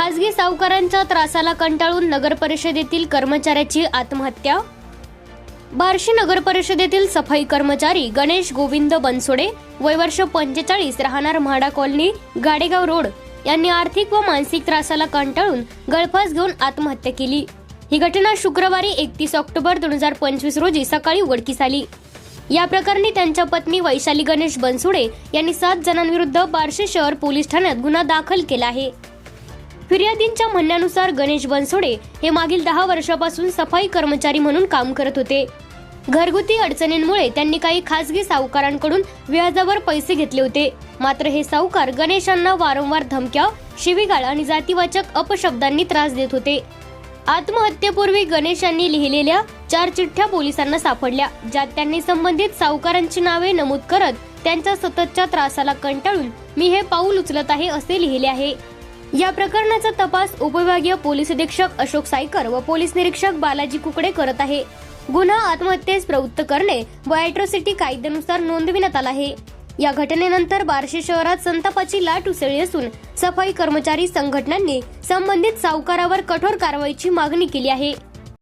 खासगी सावकारांच्या त्रासाला कंटाळून नगर परिषदेतील कर्मचाऱ्याची आत्महत्या? बार्शी नगर परिषदेतील सफाई कर्मचारी गणेश गोविंद बनसोडे वय वर्ष पंचेचाळीस राहणार म्हाडा कॉलनी गाडेगाव रोड यांनी आर्थिक व मानसिक त्रासाला कंटाळून गळफास घेऊन आत्महत्या केली. ही घटना शुक्रवारी एकतीस ऑक्टोबर दोन हजार पंचवीस रोजी सकाळी उघडकीस आली. या प्रकरणी त्यांच्या पत्नी वैशाली गणेश बनसुडे यांनी सात जणांविरुद्ध बार्शी शहर पोलीस ठाण्यात गुन्हा दाखल केला आहे. फिर्यादींच्या म्हणण्यानुसार गणेश बनसोडे हे मागील दहा वर्षापासून सफाई कर्मचारी म्हणून काम करत होते. घरगुती अडचणींमुळे त्यांनी काही खासगी सावकारांकडून व्याजावर पैसे घेतले होते. मात्र हे सावकार गणेशांना वारंवार धमक्या शिवीगाळ आणि जातीवाचक अपशब्दांनी त्रास देत होते. आत्महत्येपूर्वी गणेश यांनी लिहिलेल्या चार चिठ्ठ्या पोलिसांना सापडल्या ज्यात त्यांनी संबंधित सावकारांची नावे नमूद करत त्यांच्या सततच्या त्रासाला कंटाळून मी हे पाऊल उचलत आहे असे लिहिले आहे. या प्रकरणाचा तपास उपविभागीय पोलीस अधीक्षक अशोक सायकर व पोलीस निरीक्षक बालाजी कुकडे करत आहे. गुन्हा आत्महत्येस प्रवृत्त करणे व अॅट्रॉसिटी कायद्यानुसार नोंदविण्यात आला आहे. या घटनेनंतर बार्शी शहरात संतापाची लाट उसळली असून सफाई कर्मचारी संघटनांनी संबंधित सावकारावर कठोर कारवाईची मागणी केली आहे.